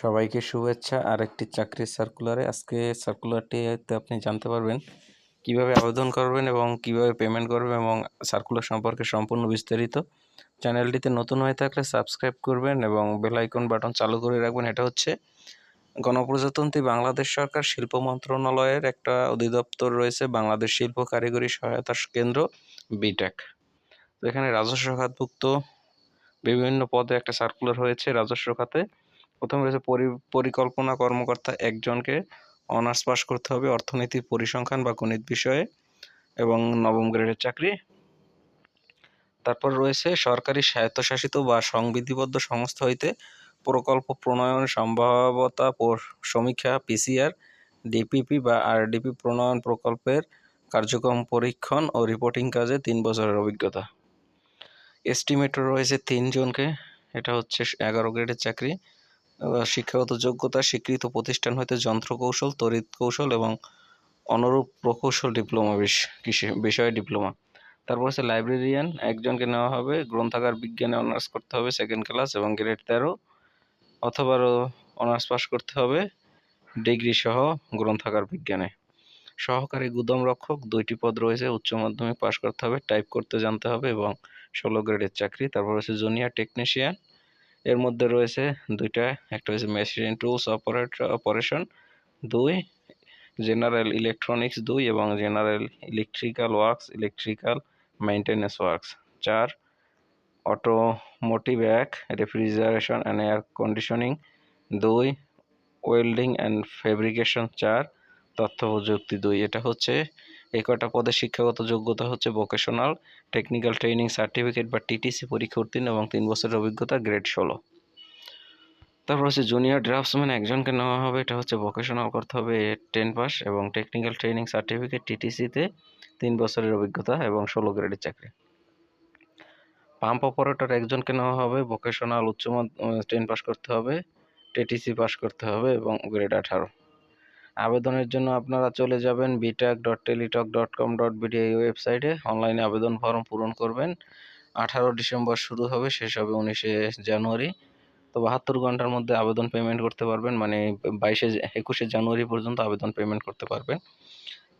সবাইকে শুভেচ্ছা। আর একটি চাকরির সার্কুলারে আজকে সার্কুলারটিতে আপনি জানতে পারবেন কীভাবে আবেদন করবেন এবং কীভাবে পেমেন্ট করবেন এবং সার্কুলার সম্পর্কে সম্পূর্ণ বিস্তারিত। চ্যানেলটিতে নতুন হয়ে থাকলে সাবস্ক্রাইব করবেন এবং বেল আইকন বাটন চালু করে রাখবেন। এটা হচ্ছে গণপ্রজাতন্ত্রী বাংলাদেশ সরকার শিল্প মন্ত্রণালয়ের একটা অধিদপ্তর রয়েছে, বাংলাদেশ শিল্প কারিগরি সহায়তা কেন্দ্র বিটেক তো এখানে রাজস্ব খাতভুক্ত বিভিন্ন পদে একটা সার্কুলার হয়েছে রাজস্ব খাতে। প্রথমে রয়েছে পরিকল্পনা কর্মকর্তা একজনকে অনার্স পাস করতে হবে অর্থনীতি পরিসংখ্যান বা গণিত বিষয়ে এবং নবম গ্রেডের চাকরি। তারপর রয়েছে সরকারি স্বায়ত্তশাসিত বা সংবিধিবদ্ধ সংস্থা হইতে প্রকল্প প্রণয়ন সম্ভাব্যতা সমীক্ষা, পিসিআর, ডিপিপি বা আরডিপি প্রণয়ন প্রকল্পের কার্যক্রম পরীক্ষণ ও রিপোর্টিং কাজে তিন বছরের অভিজ্ঞতা। এস্টিমেটর রয়েছে তিনজনকে, এটা হচ্ছে এগারো গ্রেডের চাকরি। শিক্ষাগত যোগ্যতা, স্বীকৃত প্রতিষ্ঠান হইতে যন্ত্র কৌশল তড়িৎ কৌশল এবং অনুরূপ প্রকৌশল ডিপ্লোমা বিষয়ে ডিপ্লোমা। তারপর হচ্ছে লাইব্রেরিয়ান, একজনকে নেওয়া হবে, গ্রন্থাগার বিজ্ঞানে অনার্স করতে হবে সেকেন্ড ক্লাস এবং গ্রেড তেরো অথবা অনার্স পাস করতে হবে ডিগ্রি সহ গ্রন্থাগার বিজ্ঞানে। সহকারী গুদম রক্ষক, দুইটি পদ রয়েছে, উচ্চ মাধ্যমিক পাশ করতে হবে টাইপ করতে জানতে হবে এবং ষোলো গ্রেডের চাকরি। তারপর হচ্ছে জুনিয়র টেকনিশিয়ান এর মধ্যে রয়েছে দুইটা, একটা হচ্ছে মেশিন টুলস অপারেটর অপারেশন দুই জেনারেল ইলেকট্রনিক্স দুই এবং general electrical works electrical maintenance works চার অটোমোটিভ এক রেফ্রিজারেশন অ্যান্ড এয়ার কন্ডিশনিং দুই ওয়েল্ডিং অ্যান্ড ফেব্রিকেশন চার, তথ্য প্রযুক্তি দুই। এটা হচ্ছে এই কটা পদে শিক্ষাগত যোগ্যতা হচ্ছে ভোকেশনাল টেকনিক্যাল ট্রেনিং সার্টিফিকেট বা টিটিসি পরীক্ষা উত্তীর্ণ এবং তিন বছরের অভিজ্ঞতা গ্রেড ষোলো। তারপর হচ্ছে জুনিয়র ড্রাফটসম্যান একজনকে নেওয়া হবে, এটা হচ্ছে ভোকেশনাল করতে হবে টেন পাস এবং টেকনিক্যাল ট্রেনিং সার্টিফিকেট টিটিসিতে তিন বছরের অভিজ্ঞতা এবং ষোলো গ্রেডের চাকরি। পাম্প অপারেটর একজনকে নেওয়া হবে ভোকেশনাল উচ্চ টেন পাস করতে হবে টিটিসি পাস করতে হবে এবং গ্রেড আঠারো। আবেদনের জন্য আপনারা চলে যাবেন BITAC dot Teletalk dot com dot BD এই ওয়েবসাইটে অনলাইনে আবেদন ফর্ম পূরণ করবেন। আঠারো ডিসেম্বর শুরু হবে, শেষ হবে উনিশে জানুয়ারি। তো বাহাত্তর ঘণ্টার মধ্যে আবেদন পেমেন্ট করতে পারবেন মানে বাইশে একুশে জানুয়ারি পর্যন্ত আবেদন পেমেন্ট করতে পারবেন।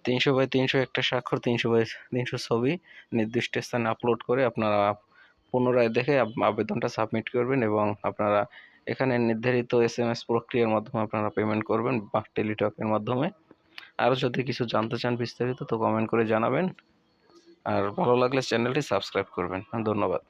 তিনশো বাই তিনশো একটা স্বাক্ষর, তিনশো বাই তিনশো ছবি নির্দিষ্ট স্থানে আপলোড করে আপনারা পুনরায় দেখে আবেদনটা সাবমিট করবেন এবং আপনারা এখানে নির্ধারিত এস এম এস প্রক্রিয়ার মাধ্যমে আপনারা পেমেন্ট করবেন বা টেলিটকের মাধ্যমে। আরও যদি কিছু জানতে চান বিস্তারিত, তো কমেন্ট করে জানাবেন। আর ভালো লাগলে চ্যানেলটি সাবস্ক্রাইব করবেন। ধন্যবাদ।